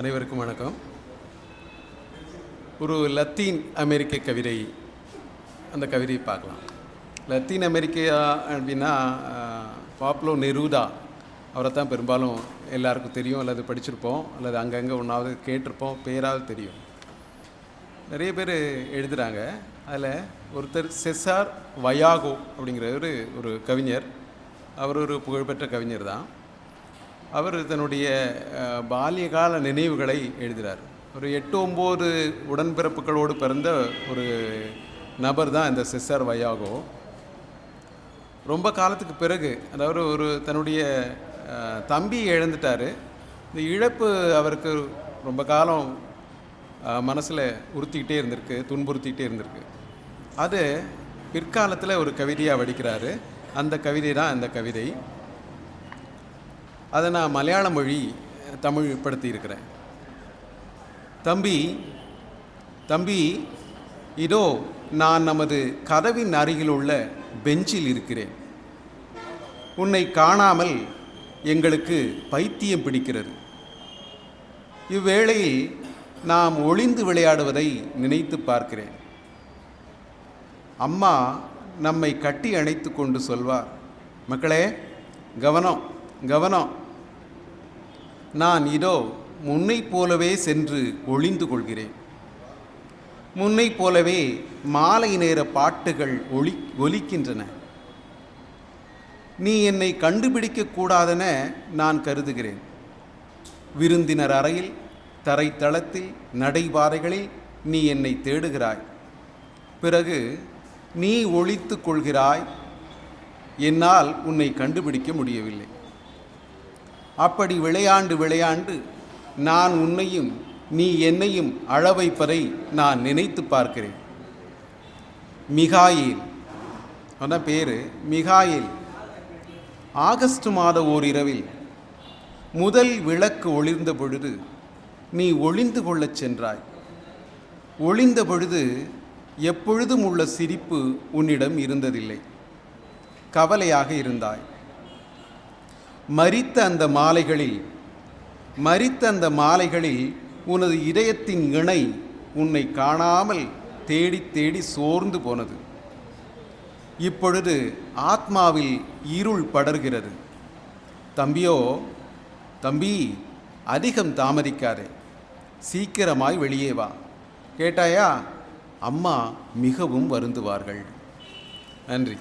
அனைவருக்கும் வணக்கம். ஒரு லத்தீன் அமெரிக்க கவிதை அந்த கவிதையை பார்க்கலாம். லத்தீன் அமெரிக்கா அப்படின்னா பாப்லோ நெருதா அவரை தான் பெரும்பாலும் எல்லாருக்கும் தெரியும் அல்லது படிச்சிருப்போம் அல்லது அங்கங்கே ஒன்றாவது கேட்டிருப்போம் பேராவது தெரியும். நிறைய பேர் எழுதுகிறாங்க அதில் ஒருத்தர் செசார் வயாகோ அப்படிங்கிறவர் ஒரு கவிஞர். அவர் ஒரு புகழ்பெற்ற கவிஞர் தான். அவர் தன்னுடைய பால்யகால நினைவுகளை எழுதுகிறார் ஒரு எட்டு ஒம்பது உடன்பிறப்புகளோடு பிறந்த ஒரு நபர் தான் இந்த சிஸ்டர் வயாகோ. ரொம்ப காலத்துக்கு பிறகு அதாவது ஒரு தன்னுடைய தம்பி இழந்துட்டார் இந்த இழப்பு அவருக்கு ரொம்ப காலம் மனசில் உறுத்திக்கிட்டே இருந்திருக்கு துன்புறுத்திக்கிட்டே இருந்திருக்கு. அது பிற்காலத்தில் ஒரு கவிதையாக வடிக்கிறாரு. அந்த கவிதை தான் அந்த கவிதை. அதை நான் மலையாள மொழி தமிழ் படுத்தியிருக்கிறேன் தம்பி தம்பி இதோ நான் நமது கதவின் அருகில் உள்ள பெஞ்சில் இருக்கிறேன். உன்னை காணாமல் எங்களுக்கு பைத்தியம் பிடிக்கிறது. இவ்வேளையில் நாம் ஒளிந்து விளையாடுவதை நினைத்து பார்க்கிறேன். அம்மா நம்மை கட்டி அணைத்து கொண்டு சொல்வார். மக்களே கவனம் கவனம். நான் இதோ முன்னை போலவே சென்று ஒளிந்து கொள்கிறேன். முன்னை போலவே மாலை நேர பாட்டுகள் ஒளி ஒலிக்கின்றன. நீ என்னை கண்டுபிடிக்க கூடாதென நான் கருதுகிறேன். விருந்தினர் அறையில் தரைத்தளத்தில் நடைபாதைகளில் நீ என்னை தேடுகிறாய். பிறகு நீ ஒழித்து கொள்கிறாய். என்னால் உன்னை கண்டுபிடிக்க முடியவில்லை. அப்படி விளையாண்டு விளையாண்டு நான் உன்னையும் நீ என்னையும் அழவைப்பதை நான் நினைத்து பார்க்கிறேன். மிகாயில். அதான் பேர். மிகாயில். ஆகஸ்ட் மாத ஓரிரவில் முதல் விளக்கு ஒளிர்ந்த பொழுது நீ ஒளிந்து கொள்ளச் சென்றாய். ஒளிந்த பொழுது எப்பொழுதும் உள்ள சிரிப்பு உன்னிடம் இருந்ததில்லை. கவலையாக இருந்தாய். மரித்த அந்த மாலைகளில் மரித்த அந்த மாலைகளில் உனது இதயத்தின் இணை உன்னை காணாமல் தேடி தேடி சோர்ந்து போனது. இப்பொழுது ஆத்மாவில் இருள் படர்கிறது. தம்பியோ தம்பி அதிகம் தாமதிக்காதே. சீக்கிரமாய் வெளியே வா. கேட்டாயா? அம்மா மிகவும் வருந்துவார்கள். நன்றி.